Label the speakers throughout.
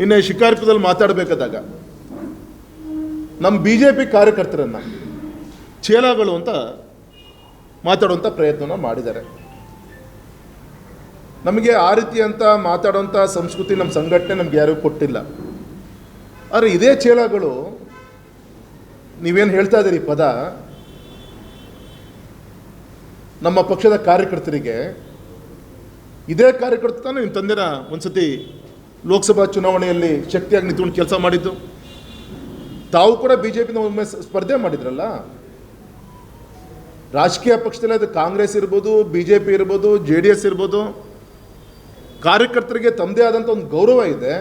Speaker 1: ನಿನ್ನೆ ಶಿಕಾರಿಪುರದಲ್ಲಿ ಮಾತಾಡಬೇಕಾದಾಗ ನಮ್ಮ ಬಿ ಜೆ ಪಿ ಕಾರ್ಯಕರ್ತರನ್ನ ಚೇಲಾಗಳು ಅಂತ ಮಾತಾಡುವಂಥ ಪ್ರಯತ್ನನ ಮಾಡಿದ್ದಾರೆ. ನಮಗೆ ಆ ರೀತಿ ಅಂತ ಮಾತಾಡುವಂಥ ಸಂಸ್ಕೃತಿ ನಮ್ಮ ಸಂಘಟನೆ ನಮ್ಗೆ ಯಾರಿಗೂ ಕೊಟ್ಟಿಲ್ಲ. ಆದರೆ ಇದೇ ಚೇಲಾಗಳು ನೀವೇನು ಹೇಳ್ತಾ ಇದ್ದೀರಿ ಪದ? ನಮ್ಮ ಪಕ್ಷದ ಕಾರ್ಯಕರ್ತರಿಗೆ ಇದೇ ಕಾರ್ಯಕರ್ತ ನಿಮ್ಮ ತಂದೆನ ಒಂದ್ಸತಿ ಲೋಕಸಭಾ ಚುನಾವಣೆಯಲ್ಲಿ ಶಕ್ತಿಯಾಗಿ ನಿಂತ್ಕೊಂಡು ಕೆಲಸ ಮಾಡಿದ್ದು. ತಾವು ಕೂಡ ಬಿ ಜೆ ಪಿನ ಒಮ್ಮೆ ಸ್ಪರ್ಧೆ ಮಾಡಿದ್ರಲ್ಲ? ರಾಜಕೀಯ ಪಕ್ಷದಲ್ಲಿ ಅದು ಕಾಂಗ್ರೆಸ್ ಇರ್ಬೋದು ಬಿ ಜೆ ಪಿ ಇರ್ಬೋದು, ಜೆ ಡಿ ಎಸ್ ಇರ್ಬೋದು. ಕಾರ್ಯಕರ್ತರಿಗೆ ತಮ್ಮದೇ ಆದಂಥ ಒಂದು ಗೌರವ ಇದೆ.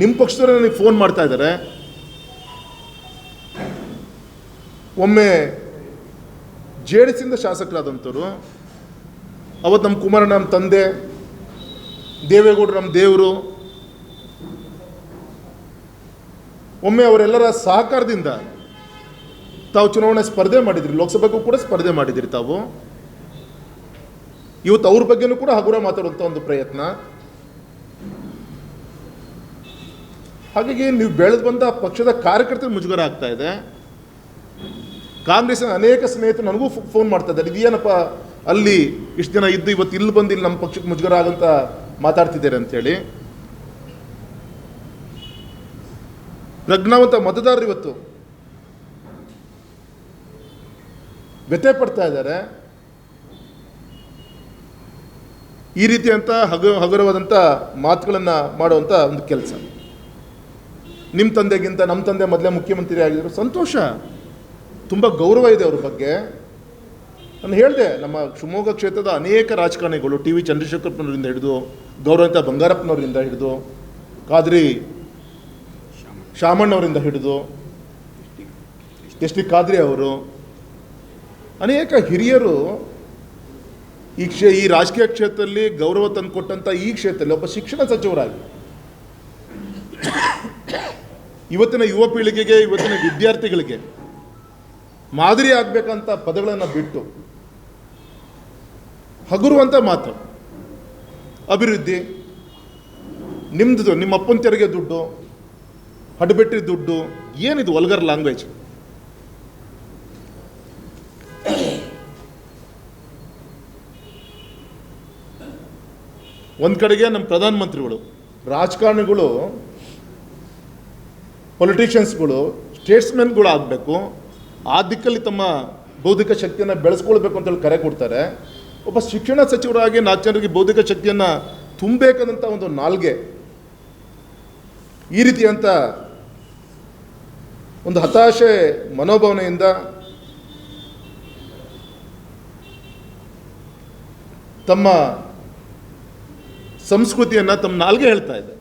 Speaker 1: ನಿಮ್ಮ ಪಕ್ಷದವರೇ ನನಗೆ ಫೋನ್ ಮಾಡ್ತಾ ಇದ್ದಾರೆ ಒಮ್ಮೆ ಜೆ ಡಿ ಎಸ್ಸಿಂದ ಶಾಸಕರಾದಂಥವ್ರು ಅವತ್ತು ನಮ್ಮ ಕುಮಾರ ನಮ್ಮ ತಂದೆ ದೇವೇಗೌಡರು ನಮ್ಮ ದೇವರು. ಒಮ್ಮೆ ಅವರೆಲ್ಲರ ಸಹಕಾರದಿಂದ ತಾವು ಚುನಾವಣೆ ಸ್ಪರ್ಧೆ ಮಾಡಿದ್ರಿ, ಲೋಕಸಭೆಗೂ ಕೂಡ ಸ್ಪರ್ಧೆ ಮಾಡಿದ್ರಿ ತಾವು. ಇವತ್ತು ಅವ್ರ ಬಗ್ಗೆನೂ ಕೂಡ ಹಗುರ ಮಾತಾಡುವಂಥ ಒಂದು ಪ್ರಯತ್ನ. ಹಾಗಾಗಿ ನೀವು ಬೆಳೆದು ಬಂದ ಪಕ್ಷದ ಕಾರ್ಯಕರ್ತರ ಮುಜುಗರ ಆಗ್ತಾ ಇದೆ. ಕಾಂಗ್ರೆಸ್ನ ಅನೇಕ ಸ್ನೇಹಿತರು ನನಗೂ ಫೋನ್ ಮಾಡ್ತಾ ಇದ್ದಾರೆ. ಇದೇನಪ್ಪ ಅಲ್ಲಿ ಇಷ್ಟು ಜನ ಇದ್ದು ಇವತ್ತು ಇಲ್ಲಿ ಬಂದು ಇಲ್ಲಿ ನಮ್ಮ ಪಕ್ಷಕ್ಕೆ ಮುಜುಗರ ಆಗಂತ ಮಾತಾಡ್ತಿದ್ದಾರೆ ಅಂತೇಳಿ ಪ್ರಜ್ಞಾವಂತ ಮತದಾರರು ಇವತ್ತು ವ್ಯಥೆ ಪಡ್ತಾ ಇದ್ದಾರೆ. ಈ ರೀತಿಯಂಥ ಹಗ ಹಗುರವಾದಂಥ ಮಾತುಗಳನ್ನು ಮಾಡುವಂಥ ಒಂದು ಕೆಲಸ. ನಿಮ್ಮ ತಂದೆಗಿಂತ ನಮ್ಮ ತಂದೆ ಮೊದಲೇ ಮುಖ್ಯಮಂತ್ರಿ ಆಗಿದ್ದರು ಸಂತೋಷ. ತುಂಬ ಗೌರವ ಇದೆ ಅವ್ರ ಬಗ್ಗೆ. ನಾನು ಹೇಳಿದೆ, ನಮ್ಮ ಶಿವಮೊಗ್ಗ ಕ್ಷೇತ್ರದ ಅನೇಕ ರಾಜಕಾರಣಿಗಳು ಟಿ ವಿ ಚಂದ್ರಶೇಖರಪ್ಪನವರಿಂದ ಹಿಡಿದು ಗೌರವಂತ ಬಂಗಾರಪ್ಪನವರಿಂದ ಹಿಡಿದು ಕಾದ್ರಿ ಶಾಮಣ್ಣವರಿಂದ ಹಿಡಿದು, ಎಸ್ ಟಿ ಖಾದ್ರಿ ಅವರು, ಅನೇಕ ಹಿರಿಯರು ಈ ಕ್ಷೇ, ಈ ರಾಜಕೀಯ ಕ್ಷೇತ್ರದಲ್ಲಿ ಗೌರವ ತಂದುಕೊಟ್ಟಂಥ ಈ ಕ್ಷೇತ್ರದಲ್ಲಿ ಒಬ್ಬ ಶಿಕ್ಷಣ ಸಚಿವರಾಗಿ. ಇವತ್ತಿನ ಯುವ ಪೀಳಿಗೆಗೆ, ಇವತ್ತಿನ ವಿದ್ಯಾರ್ಥಿಗಳಿಗೆ ಮಾದರಿ ಆಗಬೇಕಂತ ಪದಗಳನ್ನು ಬಿಟ್ಟು ಹಗುರುವಂಥ ಮಾತು. ಅಭಿವೃದ್ಧಿ ನಿಮ್ಮದು ನಿಮ್ಮ ಅಪ್ಪನ ತೆರಿಗೆ ದುಡ್ಡು ಹಡಬೆಟ್ಟಿ ದುಡ್ಡು, ಏನಿದು ವಲ್ಗರ್ ಲ್ಯಾಂಗ್ವೇಜ್? ಒಂದು ಕಡೆಗೆ ನಮ್ಮ ಪ್ರಧಾನಮಂತ್ರಿಗಳು, ರಾಜಕಾರಣಿಗಳು ಪೊಲಿಟಿಷಿಯನ್ಸ್ಗಳು ಸ್ಟೇಟ್ಸ್ಮೆನ್ಗಳು ಆಗಬೇಕು ಆ ದಿಕ್ಕಲ್ಲಿ ತಮ್ಮ ಬೌದ್ಧಿಕ ಶಕ್ತಿಯನ್ನು ಬೆಳೆಸ್ಕೊಳ್ಬೇಕು ಅಂತೇಳಿ ಕರೆ ಕೊಡ್ತಾರೆ. ಒಬ್ಬ ಶಿಕ್ಷಣ ಸಚಿವರಾಗಿ ನಾಲ್ಕು ಜನರಿಗೆ ಬೌದ್ಧಿಕ ಶಕ್ತಿಯನ್ನು ತುಂಬಬೇಕಾದಂಥ ಒಂದು ನಾಲ್ಗೆ ಈ ರೀತಿಯಂಥ ಒಂದು ಹತಾಶೆ ಮನೋಭಾವನೆಯಿಂದ ತಮ್ಮ ಸಂಸ್ಕೃತಿಯನ್ನು ತಮ್ಮ ನಾಲ್ಗೆ ಹೇಳ್ತಾ ಇದೆ